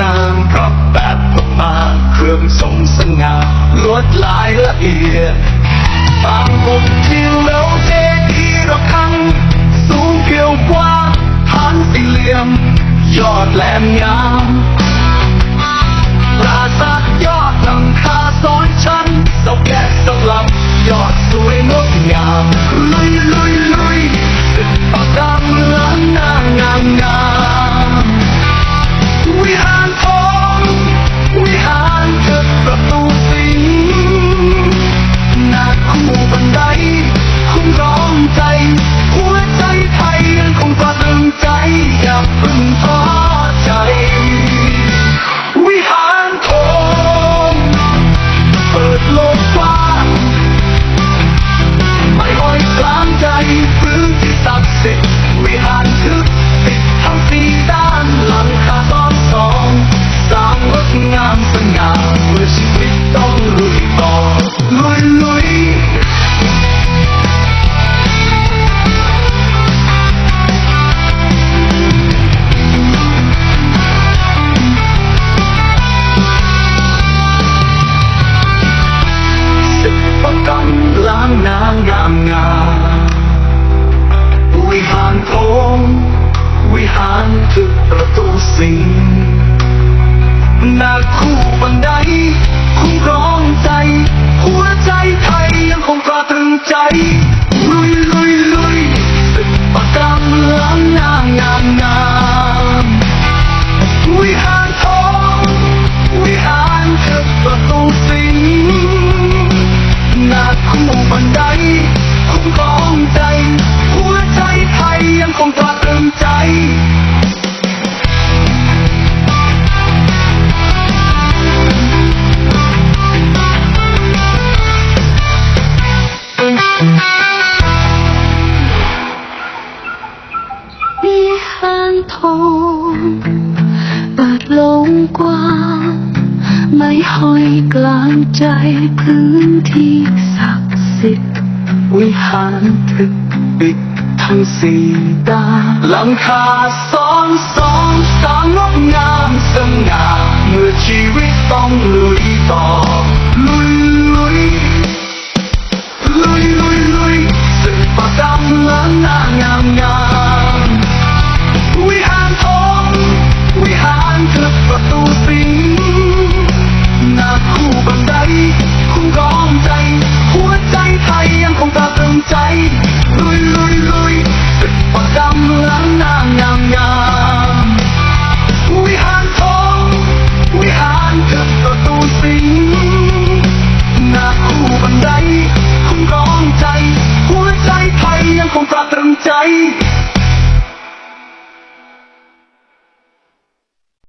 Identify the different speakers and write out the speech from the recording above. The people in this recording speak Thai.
Speaker 1: งามรับแบบพมาเครื่องทรงสง่าลวดลายละเอียดบางมุมที่เราเจดีระคัง สูงเกี่ยวกว้างฐานสี่เหลี่ยม ยอดแหลมยามปราสาทยอดหลังคาซ้อนชั้นเสาแกะสลับยอดสวยงดงามลุยลุยลุย หน้าคู่บันไดคุ้มครองใจ หัวใจไทยยังคงตราตรึงใจ
Speaker 2: ทองเปิดลงกว้างไม่ห้อยกลางใจพื้นที่ศักดิ์สิทธิ์
Speaker 1: วิหารทึกปิดทั้งสี่ดาหลังคาซ้อนสองสร้างงดงามสง่าเมื่อชีวิตต้องลุยต่อ com patrão de aí.